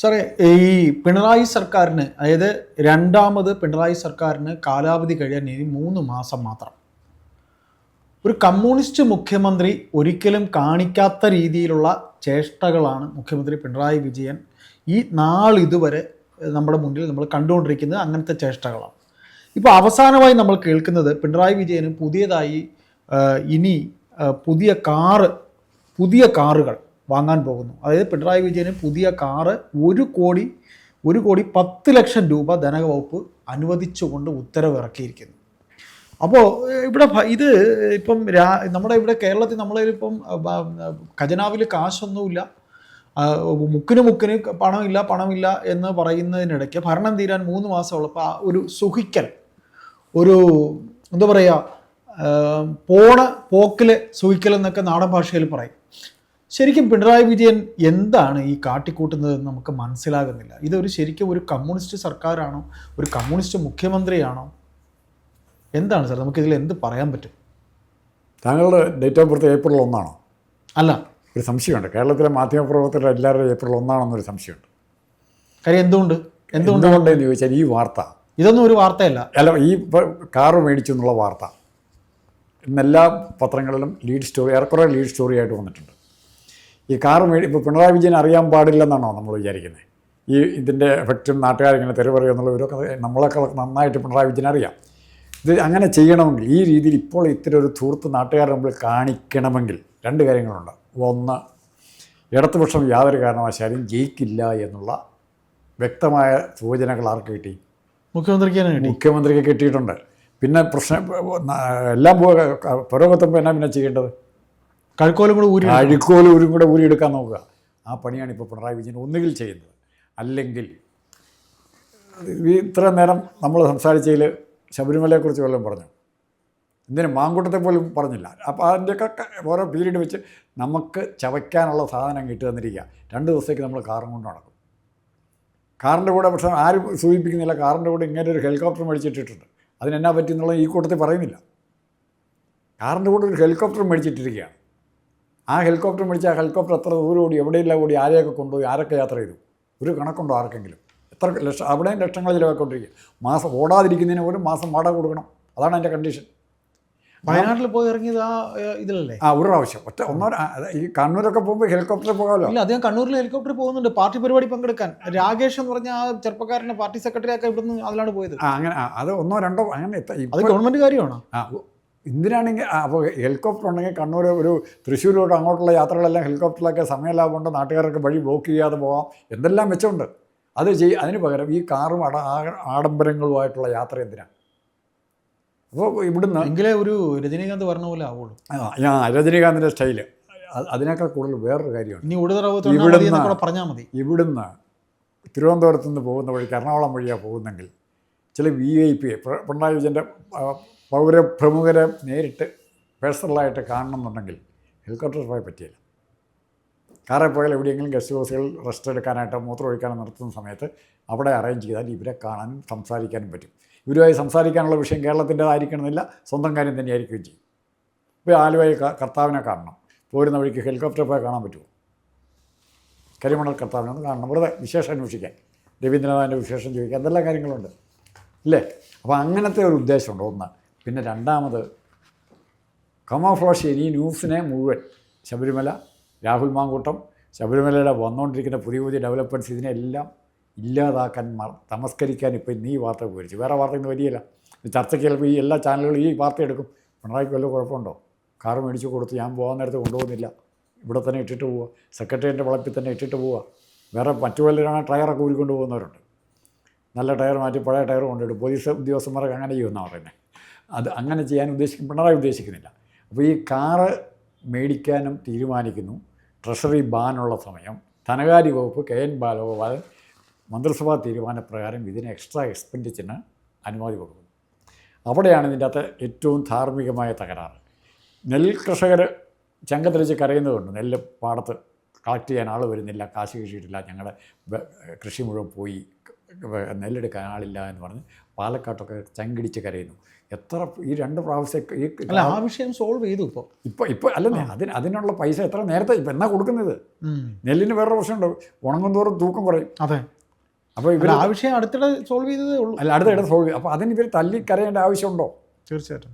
സാറേ ഈ പിണറായി സർക്കാരിന് അതായത് രണ്ടാമത് പിണറായി സർക്കാരിന് കാലാവധി കഴിയാൻ ഇനി മൂന്ന് മാസം മാത്രം. ഒരു കമ്മ്യൂണിസ്റ്റ് മുഖ്യമന്ത്രി ഒരിക്കലും കാണിക്കാത്ത രീതിയിലുള്ള ചേഷ്ടകളാണ് മുഖ്യമന്ത്രി പിണറായി വിജയൻ ഈ നാളിതുവരെ നമ്മുടെ മുന്നിൽ നമ്മൾ കണ്ടുകൊണ്ടിരിക്കുന്നത് അങ്ങനത്തെ ചേഷ്ടകളാണ്. ഇപ്പോൾ അവസാനമായി നമ്മൾ കേൾക്കുന്നത് പിണറായി വിജയന് പുതിയതായി ഇനി പുതിയ കാറ് പുതിയ കാറുകൾ വാങ്ങാൻ പോകുന്നു. അതായത് പിണറായി വിജയന് പുതിയ കാറ് ഒരു കോടി ഒരു കോടി പത്ത് ലക്ഷം രൂപ ധനവകുപ്പ് അനുവദിച്ചുകൊണ്ട് ഉത്തരവിറക്കിയിരിക്കുന്നു. അപ്പോൾ ഇവിടെ ഇത് ഇപ്പം രാ നമ്മുടെ ഇവിടെ കേരളത്തിൽ നമ്മളിപ്പം ഖജനാവിൽ കാശൊന്നുമില്ല. മുക്കിന് മുക്കിന് പണമില്ല പണമില്ല എന്ന് പറയുന്നതിനിടയ്ക്ക് ഭരണം തീരാൻ മൂന്ന് മാസമുള്ളപ്പോൾ ഒരു സുഖിക്കൽ ഒരു എന്താ പറയുക പോണ പോക്കിലെ സുഖിക്കൽ എന്നൊക്കെ നാടൻ ഭാഷയിൽ പറയും. ശരിക്കും പിണറായി വിജയൻ എന്താണ് ഈ കാട്ടിക്കൂട്ടുന്നതെന്ന് നമുക്ക് മനസ്സിലാകുന്നില്ല. ഇതൊരു ശരിക്കും ഒരു കമ്മ്യൂണിസ്റ്റ് സർക്കാരാണോ? ഒരു കമ്മ്യൂണിസ്റ്റ് മുഖ്യമന്ത്രിയാണോ? എന്താണ് സാർ? നമുക്കിതിൽ എന്ത് പറയാൻ പറ്റും? താങ്കളുടെ ഡേറ്റ് ഓഫ് ബർത്ത് ഏപ്രിൽ ഒന്നാണോ? അല്ല. ഒരു സംശയമുണ്ട്. കേരളത്തിലെ മാധ്യമപ്രവർത്തകർ എല്ലാവരും ഏപ്രിൽ ഒന്നാണെന്നൊരു സംശയമുണ്ട്. കാര്യം എന്തുകൊണ്ട്? എന്തുകൊണ്ട്? എന്ന് ചോദിച്ചാൽ ഈ വാർത്ത. ഇതൊന്നും ഒരു വാർത്തയല്ല. അല്ല ഈ കാറ് മേടിച്ചു എന്നുള്ള വാർത്ത. ഇന്നെല്ലാ പത്രങ്ങളിലും ലീഡ് സ്റ്റോറി ഏറെക്കുറെ ലീഡ് സ്റ്റോറി ആയിട്ട് വന്നിട്ടുണ്ട്. ഈ കാർ മേടി ഇപ്പോൾ പിണറായി വിജയൻ അറിയാൻ പാടില്ലെന്നാണോ നമ്മൾ വിചാരിക്കുന്നത് ഈ ഇതിന്റെ എഫക്റ്റും നാട്ടുകാരിങ്ങനെ തെരുവറിയോ എന്നുള്ളവരൊക്കെ നമ്മളൊക്കെ നന്നായിട്ട് പിണറായി വിജയൻ അറിയാം. ഇത് അങ്ങനെ ചെയ്യണമെങ്കിൽ ഈ രീതിയിൽ ഇപ്പോൾ ഇത്തരം ഒരു ധൂർത്ത് നാട്ടുകാരെ നമ്മൾ കാണിക്കണമെങ്കിൽ രണ്ട് കാര്യങ്ങളുണ്ട്. ഒന്ന് ഇടതുപക്ഷം യാതൊരു കാരണവശാലും ജയിക്കില്ല എന്നുള്ള വ്യക്തമായ സൂചനകൾ ആർക്ക് കിട്ടി? മുഖ്യമന്ത്രിക്ക് മുഖ്യമന്ത്രിക്ക് കിട്ടിയിട്ടുണ്ട്. പിന്നെ പ്രശ്നം എല്ലാം പോകെ പുരോഗത്തുമ്പോൾ എന്നാ പിന്നെ ചെയ്യേണ്ടത്? കഴുക്കോലും കൂടെ ഊരി അഴുക്കോലും ഊരും കൂടെ ഊരിയെടുക്കാൻ നോക്കുക. ആ പണിയാണ് ഇപ്പോൾ പിണറായി വിജയൻ ഒന്നുകിൽ ചെയ്യുന്നത്. അല്ലെങ്കിൽ ഇത്ര നേരം നമ്മൾ സംസാരിച്ചതിൽ ശബരിമലയെക്കുറിച്ച് വല്ലതും പറഞ്ഞു? എന്തിനും മാങ്കൂട്ടത്തെ പോലും പറഞ്ഞില്ല. അപ്പോൾ അതിന്റെയൊക്കെ ഓരോ പീരീഡ് വെച്ച് നമുക്ക് ചവയ്ക്കാനുള്ള സാധനം കിട്ടി തന്നിരിക്കുക. രണ്ട് ദിവസത്തേക്ക് നമ്മൾ കാറും കൊണ്ട് നടക്കും. കാറിന്റെ കൂടെ പക്ഷേ ആരും സൂചിപ്പിക്കുന്നില്ല. കാറിന്റെ കൂടെ ഇങ്ങനെ ഒരു ഹെലികോപ്റ്റർ മേടിച്ചിട്ടിട്ടുണ്ട്. അതിനെന്നാ പറ്റി എന്നുള്ളത് ഈ കൂട്ടത്തിൽ പറയുന്നില്ല. കാറിന്റെ കൂടെ ഒരു ഹെലികോപ്റ്റർ മേടിച്ചിട്ടിരിക്കുകയാണ്. ആ ഹെലികോപ്റ്റർ മേടിച്ച ആ ഹെലികോപ്റ്റർ എത്ര ദൂരം ഓടി എവിടെയില്ല ഓടി ആരെയൊക്കെ കൊണ്ടുപോയി ആരൊക്കെ യാത്ര ചെയ്തു? ഒരു കണക്കുണ്ടോ ആർക്കെങ്കിലും? എത്ര ലക്ഷം അവിടെയും ലക്ഷങ്ങൾ ചിലവാക്കൊണ്ടിരിക്കുക മാസം ഓടാതിരിക്കുന്നതിന് ഒരു മാസം വാടക കൊടുക്കണം. അതാണ് എന്റെ കണ്ടീഷൻ. വയനാട്ടിൽ പോയി ഇറങ്ങിയത് ആ ഇതിലല്ലേ? ആ ഒരു പ്രാവശ്യം. ഒറ്റ ഒന്നോ ഈ കണ്ണൂരൊക്കെ പോകുമ്പോൾ ഹെലികോപ്റ്ററിൽ പോകാമല്ലോ. ഇല്ല അദ്ദേഹം കണ്ണൂരിൽ ഹെലികോപ്റ്ററിൽ പോകുന്നുണ്ട്. പാർട്ടി പരിപാടി പങ്കെടുക്കാൻ. രാകേഷ് എന്ന് പറഞ്ഞ ആ ചെറുപ്പക്കാരന്റെ പാർട്ടി സെക്രട്ടറി ഒക്കെ ഇവിടുന്ന് അതിലാണ് പോയത്. ആ അങ്ങനെ അത് ഒന്നോ രണ്ടോ അങ്ങനെ അത് ഗവൺമെന്റ് ഗവൺമെന്റ് കാര്യമാണോ? ആ എന്തിനാണെങ്കിൽ അപ്പോൾ ഹെലികോപ്റ്റർ ഉണ്ടെങ്കിൽ കണ്ണൂർ ഒരു തൃശ്ശൂരോട്ട് അങ്ങോട്ടുള്ള യാത്രകളെല്ലാം ഹെലികോപ്റ്ററിലൊക്കെ സമയലാഭമുണ്ട് നാട്ടുകാരൊക്കെ വഴി ബ്ലോക്ക് ചെയ്യാതെ പോകാം. എന്തെല്ലാം മെച്ചമുണ്ട്? അത് ചെയ് അതിന് പകരം ഈ കാറും അട ആഡംബരങ്ങളുമായിട്ടുള്ള യാത്ര എന്തിനാണ് അപ്പോൾ ഇവിടുന്ന് എങ്കിലേ ഒരു രജനീകാന്ത് പറഞ്ഞ പോലെ ആവുള്ളൂ. ആ, രജനീകാന്തിന്റെ സ്റ്റൈൽ. അതിനേക്കാൾ കൂടുതൽ വേറൊരു കാര്യമാണ് ഇനി ഇവിടുന്ന് പറഞ്ഞാൽ മതി. ഇവിടുന്ന് തിരുവനന്തപുരത്ത് നിന്ന് പോകുന്ന വഴിക്ക് എറണാകുളം വഴിയാണ് പോകുന്നെങ്കിൽ ചില വി ഐ പി പിണറായി വിജയന്റെ പൗരപ്രമുഖരെ നേരിട്ട് പേഴ്സണലായിട്ട് കാണണമെന്നുണ്ടെങ്കിൽ ഹെലികോപ്റ്റർ പോയി പറ്റിയില്ല. കാറിൽ പോയാൽ എവിടെയെങ്കിലും ഗസ്റ്റ് ഹൗസുകൾ റെസ്റ്റ് എടുക്കാനായിട്ടോ മൂത്രം ഒഴിക്കാനോ നിർത്തുന്ന സമയത്ത് അവിടെ അറേഞ്ച് ചെയ്താൽ ഇവരെ കാണാനും സംസാരിക്കാനും പറ്റും. ഇവരുമായി സംസാരിക്കാനുള്ള വിഷയം കേരളത്തിന്റെതായിരിക്കണമെന്നില്ല സ്വന്തം കാര്യം തന്നെയായിരിക്കുകയും ചെയ്യും. ഇപ്പോൾ ആലുവായി കർത്താവിനെ കാണണം. പോരുന്ന വഴിക്ക് ഹെലികോപ്റ്റർ പോയി കാണാൻ പറ്റുമോ? കരിമണൽ കർത്താവിനെ ഒന്ന് കാണണം. വെറുതെ വിശേഷം അന്വേഷിക്കാൻ. രവീന്ദ്രനാഥിന്റെ വിശേഷം ചോദിക്കാൻ. എന്തെല്ലാം കാര്യങ്ങളുണ്ട്? ഇല്ലേ? അപ്പോൾ അങ്ങനത്തെ ഒരു ഉദ്ദേശമുണ്ട്. ഒന്ന് പിന്നെ രണ്ടാമത് കമോഫ്ലോഷ് ഈ ന്യൂസിനെ മുഴുവൻ. ശബരിമല രാഹുൽ മാങ്കൂട്ടം ശബരിമലയുടെ വന്നുകൊണ്ടിരിക്കുന്ന പുതിയ പുതിയ ഡെവലപ്മെന്റ്സ് ഇതിനെല്ലാം ഇല്ലാതാക്കാൻ തമസ്കരിക്കാൻ ഇപ്പോൾ ഇന്ന് ഈ വാർത്ത ഉപയോഗിച്ചു. വേറെ വാർത്ത ഇന്ന് വരികയില്ല ചർച്ച ചർച്ചയ്ക്ക് ചിലപ്പോൾ ഈ എല്ലാ ചാനലുകളും ഈ വാർത്ത എടുക്കും. പിണറായിക്ക് വല്ല കുഴപ്പമുണ്ടോ? കാർ മേടിച്ച് കൊടുത്ത് ഞാൻ പോകാൻ നേരത്തെ കൊണ്ടുപോകുന്നില്ല. ഇവിടെ തന്നെ ഇട്ടിട്ട് പോവുക സെക്രട്ടറിയുടെ വളപ്പിൽ തന്നെ ഇട്ടിട്ട് പോവുക വേറെ മറ്റു വല്ലവരാണ് ടയറൊക്കെ ഊരിക്കൊണ്ട് പോകുന്നവരുണ്ട്. നല്ല ടയർ മാറ്റി പഴയ ടയർ കൊണ്ടിടും പോലീസ് ഉദ്യോഗസ്ഥന്മാരൊക്കെ അങ്ങനെ ചെയ്യുമെന്നാണ് പറയുന്നത് അത് അങ്ങനെ ചെയ്യാൻ ഉദ്ദേശിക്കും പിണറായി ഉദ്ദേശിക്കുന്നില്ല. അപ്പോൾ ഈ കാറ് മേടിക്കാനും തീരുമാനിക്കുന്നു. ട്രഷറി ബാനുള്ള സമയം. ധനകാര്യ വകുപ്പ് കെ എൻ ബാലഗോപാലൻ മന്ത്രിസഭാ തീരുമാനപ്രകാരം ഇതിന് എക്സ്ട്രാ എക്സ്പെൻഡിച്ചറിന് അനുമതി കൊടുക്കുന്നു. അവിടെയാണ് ഇതിന്റെ അകത്ത് ഏറ്റവും ധാർമ്മികമായ തകരാറ്. നെൽ കർഷകർ ചങ്കത്തിരിച്ച് കരയുന്നതുകൊണ്ട് നെല്ല് പാടത്ത് കളക്ട് ചെയ്യാൻ ആൾ വരുന്നില്ല. കാശ് കിട്ടിയിട്ടില്ല ഞങ്ങളുടെ കൃഷി മുഴുവൻ പോയി. നെല്ലെടുക്കാൻ ആളില്ല എന്ന് പറഞ്ഞ് പാലക്കാട്ടൊക്കെ ചങ്കിടിച്ച് കരയുന്നു. എത്ര ഈ രണ്ട് പ്രാവശ്യം ഈ അല്ല ആ വിഷയം സോൾവ് ചെയ്തു ഇപ്പോൾ ഇപ്പോൾ ഇപ്പോൾ അല്ലെന്നേ അതിന് അതിനുള്ള പൈസ എത്ര നേരത്തെ ഇപ്പം എന്നാ കൊടുക്കുന്നത്? നെല്ലിന് വേറെ പ്രശ്നമുണ്ട് ഉണങ്ങും തോറും തൂക്കം കുറയും. അതെ. അപ്പോൾ ഇവർ അല്ല ആ വിഷയം അടുത്തിടെ സോൾവ് ചെയ്തതേ ഉള്ളൂ. അല്ല അടുത്തിടെ സോൾവ് ചെയ്തു അപ്പോൾ അതിന് ഇവർ തല്ലി കരയേണ്ട ആവശ്യമുണ്ടോ? തീർച്ചയായിട്ടും.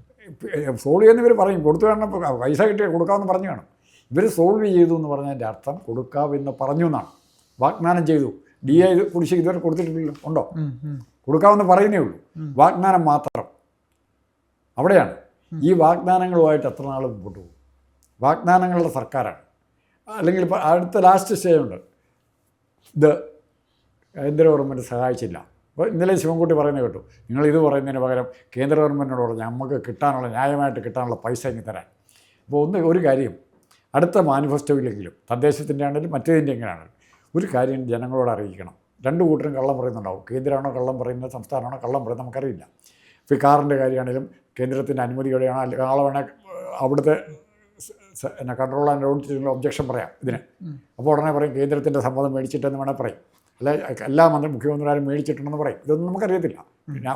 സോൾവ് ചെയ്യുന്ന ഇവർ പറയും കൊടുത്തു വേണം പൈസ കിട്ടി കൊടുക്കാമെന്ന് പറഞ്ഞു കാണും. ഇവർ സോൾവ് ചെയ്തു എന്ന് പറഞ്ഞതിന്റെ അർത്ഥം കൊടുക്കാമെന്ന് പറഞ്ഞു എന്നാണ്. വാഗ്ദാനം ചെയ്തു. ഡി ഐ കുടിശ്ശിക ഇതുവരെ കൊടുത്തിട്ടില്ലല്ലോ. ഉണ്ടോ. കൊടുക്കാമെന്ന് പറയുന്നേ ഉള്ളൂ. വാഗ്ദാനം മാത്രം. അവിടെയാണ്. ഈ വാഗ്ദാനങ്ങളുമായിട്ട് എത്ര നാൾ മുമ്പോട്ട് പോകും? വാഗ്ദാനങ്ങളുടെ സർക്കാരാണ്. അല്ലെങ്കിൽ ഇപ്പോൾ അടുത്ത ലാസ്റ്റ് സ്റ്റേ ഉണ്ട്. ഇത് കേന്ദ്ര ഗവൺമെന്റ് സഹായിച്ചില്ല. അപ്പോൾ ഇന്നലെ ശിവൻകുട്ടി പറയുന്നത് കേട്ടു. നിങ്ങൾ ഇത് പറയുന്നതിന് പകരം കേന്ദ്ര ഗവൺമെന്റിനോട് പറഞ്ഞു നമുക്ക് കിട്ടാനുള്ള ന്യായമായിട്ട് കിട്ടാനുള്ള പൈസ ഇങ്ങ് തരാൻ. അപ്പോൾ ഒന്ന് ഒരു കാര്യം അടുത്ത മാനിഫെസ്റ്റോയിലെങ്കിലും തദ്ദേശത്തിന്റെ ആണെങ്കിലും മറ്റേതിന്റെ എങ്ങനെയാണെങ്കിലും ഒരു കാര്യം ജനങ്ങളോട് അറിയിക്കണം. രണ്ട് കൂട്ടരും കള്ളം പറയുന്നുണ്ടാവും. കേന്ദ്രമാണോ കള്ളം പറയുന്നത്? സംസ്ഥാനമാണോ കള്ളം പറയുന്നത്? നമുക്കറിയില്ല. ഇപ്പോൾ ഈ കാറിന്റെ കാര്യമാണെങ്കിലും കേന്ദ്രത്തിന്റെ അനുമതിയോടെയാണോ അല്ലെങ്കിൽ ആളെ വേണേൽ അവിടുത്തെ സ- കൺട്രോൾ ആൻഡ് ഓഡിറ്റിംഗ് ഒബ്ജക്ഷൻ പറയാം ഇതിന്. അപ്പോൾ ഉടനെ പറയും കേന്ദ്രത്തിന്റെ സമ്മതം മേടിച്ചിട്ടെന്ന് വേണേൽ പറയും. അല്ല എല്ലാ മന്ത്രി മുഖ്യമന്ത്രിമാരും മേടിച്ചിട്ടുണ്ടെന്ന് പറയും. ഇതൊന്നും നമുക്കറിയത്തില്ല.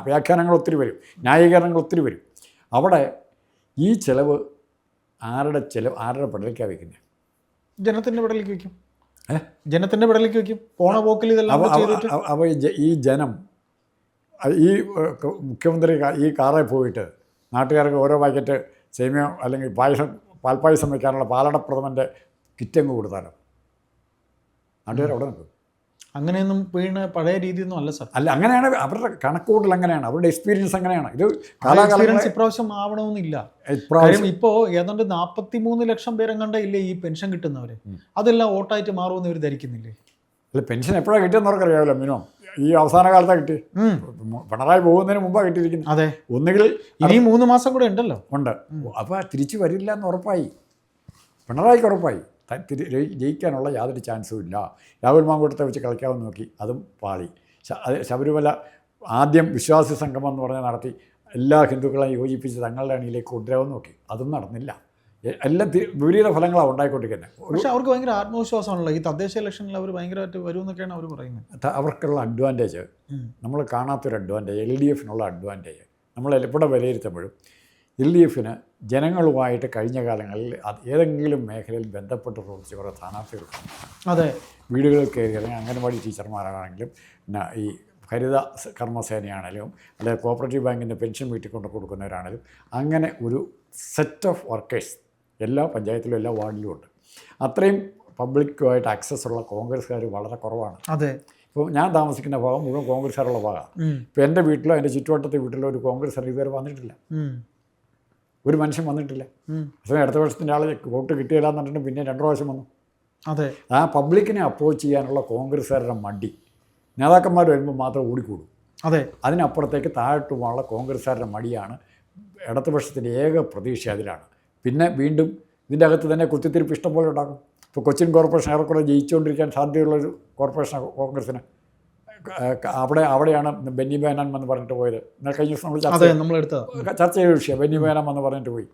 വ്യാഖ്യാനങ്ങൾ ഒത്തിരി വരും. ന്യായീകരണങ്ങൾ ഒത്തിരി വരും. അവിടെ ഈ ചിലവ് ആരുടെ ചിലവ് ആരുടെ പെടലേക്കാണ് വയ്ക്കുന്നത് ജനത്തിന്റെ പെടലേക്ക് വെക്കും. ഏ? ജനത്തിന്റെ വയ്ക്കും. വെക്കും പോണ പോക്കിൽ ഇതെല്ലാം അപ്പോൾ ഈ ജനം ഈ മുഖ്യമന്ത്രി ഈ കാറിൽ പോയിട്ട് നാട്ടുകാർക്ക് ഓരോ പാക്കറ്റ് സേമിയ അല്ലെങ്കിൽ പായസം പാൽപ്പായസം വയ്ക്കാനുള്ള പാലട പ്രഥമന്റെ കിറ്റങ്ങ് കൊടുത്താലോ? നാട്ടുകാർ അവിടെ നിൽക്കും. അങ്ങനെയൊന്നും വീണ് പഴയ രീതിയൊന്നും അല്ല സാർ. അല്ല അങ്ങനെയാണ് അവരുടെ കണക്കുകൂട്ടൽ അങ്ങനെയാണ് അവരുടെ എക്സ്പീരിയൻസ് അങ്ങനെയാണ്. ഇത് എക്സ്പീരിയൻസ് ഇപ്രാവശ്യം ആവണമെന്നില്ല. കാര്യം ഇപ്പോ ഏതാണ്ട് നാൽപ്പത്തി മൂന്ന് ലക്ഷം പേരെങ്ങാണ്ട ഇല്ലേ ഈ പെൻഷൻ കിട്ടുന്നവര്? അതെല്ലാം ഓട്ടായിട്ട് മാറുമെന്ന് ഇവർ ധരിക്കുന്നില്ലേ? അല്ല പെൻഷൻ എപ്പോഴാണ് കിട്ടിയെന്ന് അവർക്കറിയാമല്ലോ മിനിമം. ഈ അവസാന കാലത്താണ് കിട്ടി. പിണറായി പോകുന്നതിന് മുമ്പാണ് കിട്ടിയിരിക്കുന്നത്. അതെ. ഒന്നുകിൽ ഇനി മൂന്ന് മാസം കൂടെ ഉണ്ടല്ലോ. ഉണ്ട്. അപ്പോൾ തിരിച്ചു വരില്ല എന്ന് ഉറപ്പായി. പിണറായിക്ക് ഉറപ്പായി. ജയിക്കാനുള്ള യാതൊരു ചാൻസും ഇല്ല. രാഹുൽ മാങ്കൂട്ടത്തെ വെച്ച് കളിക്കാമെന്ന് നോക്കി അതും പാളി. അത് ശബരിമല ആദ്യം വിശ്വാസി സംഗമം എന്ന് പറഞ്ഞ് നടത്തി എല്ലാ ഹിന്ദുക്കളെയും യോജിപ്പിച്ച് തങ്ങളുടെ അണിയിലേക്ക് കൊണ്ടുവരാമെന്ന് നോക്കി. അതും നടന്നില്ല. എല്ലാ വിപരീത ഫലങ്ങളാണ് ഉണ്ടായിക്കൊണ്ടിരിക്കുന്നത് പക്ഷേ പക്ഷെ അവർക്ക് ഭയങ്കര ആത്മവിശ്വാസമാണല്ലോ. ഈ തദ്ദേശ ഇലക്ഷനിൽ അവർ ഭയങ്കരമായിട്ട് വരുമെന്നൊക്കെയാണ് അവർ പറയുന്നത്. അവർക്കുള്ള അഡ്വാന്റേജ് നമ്മൾ കാണാത്തൊരു അഡ്വാന്റേജ് എൽ ഡി എഫിനുള്ള അഡ്വാന്റേജ് നമ്മൾ എവിടെ വിലയിരുത്തുമ്പോഴും എൽ ഡി എഫിന് ജനങ്ങളുമായിട്ട് കഴിഞ്ഞ കാലങ്ങളിൽ അത് ഏതെങ്കിലും മേഖലയിൽ ബന്ധപ്പെട്ട് പ്രവർത്തിച്ച കുറേ സ്ഥാനാർത്ഥികളുണ്ട് അതെ. വീടുകളിൽ കയറി ഇറങ്ങി അംഗൻവാടി ടീച്ചർമാരാണെങ്കിലും പിന്നെ ഈ ഹരിത കർമ്മസേനയാണെങ്കിലും അല്ലെങ്കിൽ കോപ്പറേറ്റീവ് ബാങ്കിന്റെ പെൻഷൻ വീട്ടിൽ കൊണ്ട് കൊടുക്കുന്നവരാണെങ്കിലും അങ്ങനെ ഒരു സെറ്റ് ഓഫ് വർക്കേഴ്സ് എല്ലാ പഞ്ചായത്തിലും എല്ലാ വാർഡിലും ഉണ്ട്. അത്രയും പബ്ലിക്കുമായിട്ട് ആക്സസ് ഉള്ള കോൺഗ്രസ്സുകാർ വളരെ കുറവാണ്. അതെ. ഇപ്പോൾ ഞാൻ താമസിക്കുന്ന ഭാഗം മുഴുവൻ കോൺഗ്രസ്സുകാരുള്ള ഭാഗമാണ്. ഇപ്പോൾ എന്റെ വീട്ടിലോ എന്റെ ചുറ്റുവട്ടത്തെ വീട്ടിലോ ഒരു കോൺഗ്രസ് ഇതുവരെ വന്നിട്ടില്ല. ഒരു മനുഷ്യൻ വന്നിട്ടില്ല. പക്ഷേ അടുത്ത വർഷത്തിന്റെ ആൾ വോട്ട് കിട്ടിയില്ല എന്ന് പറഞ്ഞിട്ട് പിന്നെ രണ്ട് പ്രാവശ്യം വന്നു. അതെ. ആ പബ്ലിക്കിനെ അപ്രോച്ച് ചെയ്യാനുള്ള കോൺഗ്രസ്സുകാരുടെ മടി നേതാക്കന്മാർ വരുമ്പോൾ മാത്രം ഓടിക്കൂടും. അതെ. അതിനപ്പുറത്തേക്ക് താഴോട്ടുമുള്ള കോൺഗ്രസ്സുകാരുടെ മടിയാണ് ഇടതുപക്ഷത്തിന്റെ ഏക പ്രതീക്ഷ അതിലാണ്. പിന്നെ വീണ്ടും ഇതിന്റെ അകത്ത് തന്നെ കുത്തിത്തിരിപ്പ് ഇഷ്ടം പോലെ ഉണ്ടാകും. ഇപ്പോൾ കൊച്ചിൻ കോർപ്പറേഷൻ ഏറെക്കുറെ ജയിച്ചുകൊണ്ടിരിക്കാൻ സാധ്യതയുള്ളൊരു കോർപ്പറേഷൻ കോൺഗ്രസ്സിന്. അവിടെ അവിടെയാണ് ബെന്നി ബേനാൻ എന്ന് പറഞ്ഞിട്ട് പോയത്. എന്നാൽ കഴിഞ്ഞ ദിവസം നമ്മൾ ചർച്ച ചെയ്ത. വിഷയം ബെന്നി ബേനാൻ എന്ന് പറഞ്ഞിട്ട് പോയി.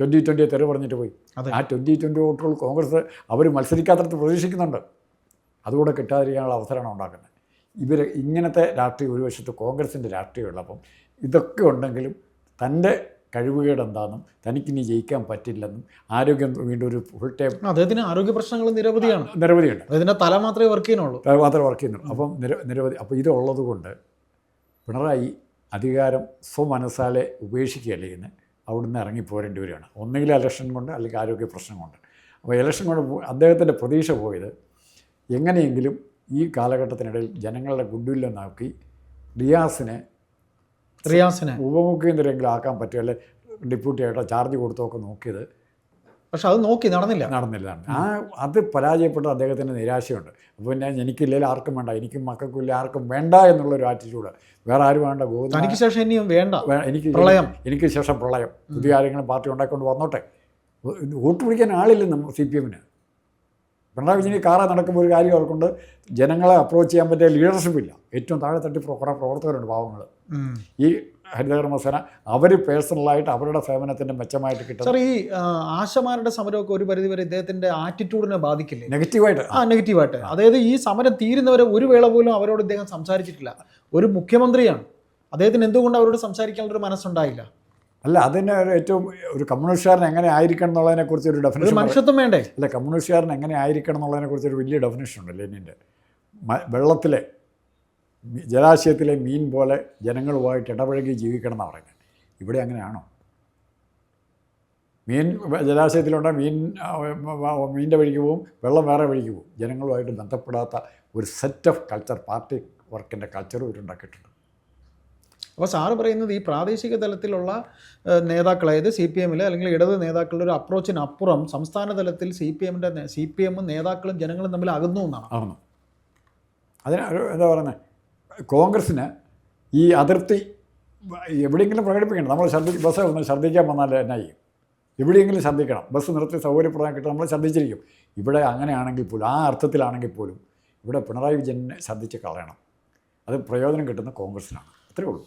ട്വന്റി ട്വന്റി തെറി പറഞ്ഞിട്ട് പോയി. ആ ട്വന്റി ട്വന്റി വോട്ടുകൾ കോൺഗ്രസ് അവർ മത്സരിക്കാത്തടത്ത് പ്രതീക്ഷിക്കുന്നുണ്ട്. അതുകൂടെ കിട്ടാതിരിക്കാനുള്ള അവസരമാണ് ഉണ്ടാക്കുന്നത്. ഇവർ ഇങ്ങനത്തെ രാഷ്ട്രീയം ഒരു വശത്ത് കോൺഗ്രസിന്റെ രാഷ്ട്രീയമുള്ളപ്പം ഇതൊക്കെ ഉണ്ടെങ്കിലും തന്റെ കഴിവുകേട് എന്താണെന്നും തനിക്കിനി ജയിക്കാൻ പറ്റില്ലെന്നും ആരോഗ്യം വീണ്ടും ഒരു ഫുൾ ടൈം അദ്ദേഹത്തിന് ആരോഗ്യ പ്രശ്നങ്ങൾ നിരവധിയാണ്. നിരവധിയുണ്ട്. അദ്ദേഹത്തിന്റെ തല മാത്രമേ വർക്ക് ചെയ്യുന്നുള്ളൂ. തല മാത്രമേ വർക്ക് ചെയ്യുന്നുള്ളൂ. അപ്പം നിര നിരവധി അപ്പോൾ ഇതുള്ളത് കൊണ്ട് പിണറായി അധികാരം സ്വമനസ്സാലെ ഉപേക്ഷിക്കുകയല്ല ചെയ്യുന്നത് ഇറങ്ങി പോരേണ്ടി വരികയാണ്. ഒന്നുകിൽ ഇലക്ഷൻ കൊണ്ട് അല്ലെങ്കിൽ ആരോഗ്യ പ്രശ്നം കൊണ്ട്. അപ്പോൾ ഇലക്ഷൻ കൊണ്ട് അദ്ദേഹത്തിന്റെ പ്രതീക്ഷ പോയത് എങ്ങനെയെങ്കിലും ഈ കാലഘട്ടത്തിനിടയിൽ ജനങ്ങളുടെ ഗുഡ്വില്ലെന്നാക്കി റിയാസിനെ റിയാസിനെ ഉപമുഖ്യമന്ത്രിയെങ്കിലും ആക്കാൻ പറ്റുമോ അല്ലെ? ഡെപ്യൂട്ടി ആയിട്ട് ചാർജ് കൊടുത്തൊക്കെ നോക്കിയത്. പക്ഷെ അത് നോക്കി നടന്നില്ല. നടന്നില്ല. ആ അത് പരാജയപ്പെട്ട അദ്ദേഹത്തിന് നിരാശയുണ്ട്. അപ്പോൾ പിന്നെ എനിക്കില്ലെങ്കിൽ ആർക്കും വേണ്ട. എനിക്കും മക്കൾക്കും ഇല്ല ആർക്കും വേണ്ട എന്നുള്ളൊരു ആറ്റിറ്റ്യൂഡ് വേറെ ആരും വേണ്ട ഗോവിന്ദ. എനിക്ക് ശേഷം ഇനിയും വേണ്ട. എനിക്ക് പ്രളയം. എനിക്ക് ശേഷം പ്രളയം. പുതിയ ആരെങ്കിലും പാർട്ടി ഉണ്ടാക്കിക്കൊണ്ട് വന്നോട്ടെ. വോട്ട് പിടിക്കാൻ ആളില്ല നമ്മൾ സി പി എമ്മിന്. പിണറായി വിജയന് കാറ നടക്കുമ്പോൾ ഒരു കാര്യം അവർക്കുണ്ട്. ജനങ്ങളെ അപ്രോച്ച് ചെയ്യാൻ പറ്റിയ ലീഡർഷിപ്പ് ഇല്ല. ഏറ്റവും താഴെ തട്ടി കുറേ പ്രവർത്തകരുണ്ട് പാവങ്ങൾ ഈ ഹരിതകർമ്മസേന അവർ പേഴ്സണലായിട്ട് അവരുടെ സേവനത്തിന്റെ മെച്ചമായിട്ട് കിട്ടും. സാർ ഈ ആശമാരുടെ സമരമൊക്കെ ഒരു പരിധിവരെ ഇദ്ദേഹത്തിന്റെ ആറ്റിറ്റ്യൂഡിനെ ബാധിക്കില്ലേ? നെഗറ്റീവായിട്ട് ആ നെഗറ്റീവായിട്ട് അതായത് ഈ സമരം തീരുന്നവരെ ഒരു വേള പോലും അവരോട് ഇദ്ദേഹം സംസാരിച്ചിട്ടില്ല. ഒരു മുഖ്യമന്ത്രിയാണ്. അദ്ദേഹത്തിന് എന്തുകൊണ്ട് അവരോട് സംസാരിക്കാനുള്ളൊരു മനസ്സുണ്ടായില്ല? അല്ല അതിന് ഒരു ഏറ്റവും ഒരു കമ്മ്യൂണിസ്റ്റുകാരൻ എങ്ങനെ ആയിരിക്കണം എന്നുള്ളതിനെ കുറിച്ച് ഒരു ഡെഫിനേഷൻ മനുഷ്യത്വം വേണ്ടേ? അല്ല കമ്മ്യൂണിസ്റ്റുകാരൻ എങ്ങനെ ആയിരിക്കണം എന്നുള്ളതിനെ കുറിച്ച് ഒരു വലിയ ഡെഫിനേഷൻ ഉണ്ട് ലെനിന്റെ. വെള്ളത്തിലെ ജലാശയത്തിലെ മീൻ പോലെ ജനങ്ങളുമായിട്ട് ഇടപഴകി ജീവിക്കണം എന്നാണ് പറയുന്നത്. ഇവിടെ അങ്ങനെയാണോ? മീൻ ജലാശയത്തിലുണ്ട് മീൻ മീനിന്റെ വഴിക്ക് പോവും വെള്ളം വേറെ വഴിക്ക് പോവും. ജനങ്ങളുമായിട്ട് ബന്ധപ്പെടാത്ത ഒരു സെറ്റ് ഓഫ് കൾച്ചർ പാർട്ടി വർക്കിന്റെ കൾച്ചർ ഇവരുണ്ടാക്കിയിട്ടുണ്ട്. അപ്പോൾ സാറ് പറയുന്നത് ഈ പ്രാദേശിക തലത്തിലുള്ള നേതാക്കൾ അതായത് സി പി എമ്മിലെ അല്ലെങ്കിൽ ഇടത് നേതാക്കളുടെ ഒരു അപ്രോച്ചിനപ്പുറം സംസ്ഥാന തലത്തിൽ സി പി എമ്മിന്റെ സി പി എമ്മും നേതാക്കളും ജനങ്ങളും തമ്മിൽ അകന്നു എന്നാണ്. അകന്നു അതിന് എന്താ പറയുന്നത് കോൺഗ്രസ്സിന് ഈ അതിർത്തി എവിടെയെങ്കിലും പ്രകടിപ്പിക്കണം. നമ്മൾ ഛർദ്ദി ബസ് ഒന്ന് ഛർദ്ദിക്കാൻ വന്നാൽ എന്നാ ചെയ്യും എവിടെയെങ്കിലും ഛർദ്ദിക്കണം ബസ് നിർത്തി സൗകര്യപ്രദം കിട്ടും നമ്മൾ ഛർദ്ദിച്ചിരിക്കും ഇവിടെ അങ്ങനെയാണെങ്കിൽ പോലും ആ അർത്ഥത്തിലാണെങ്കിൽ പോലും ഇവിടെ പിണറായി വിജയനെ ഛർദ്ദിച്ച് കളയണം. അത് പ്രയോജനം കിട്ടുന്ന കോൺഗ്രസ്സിനാണ്. അത്രേ ഉള്ളൂ.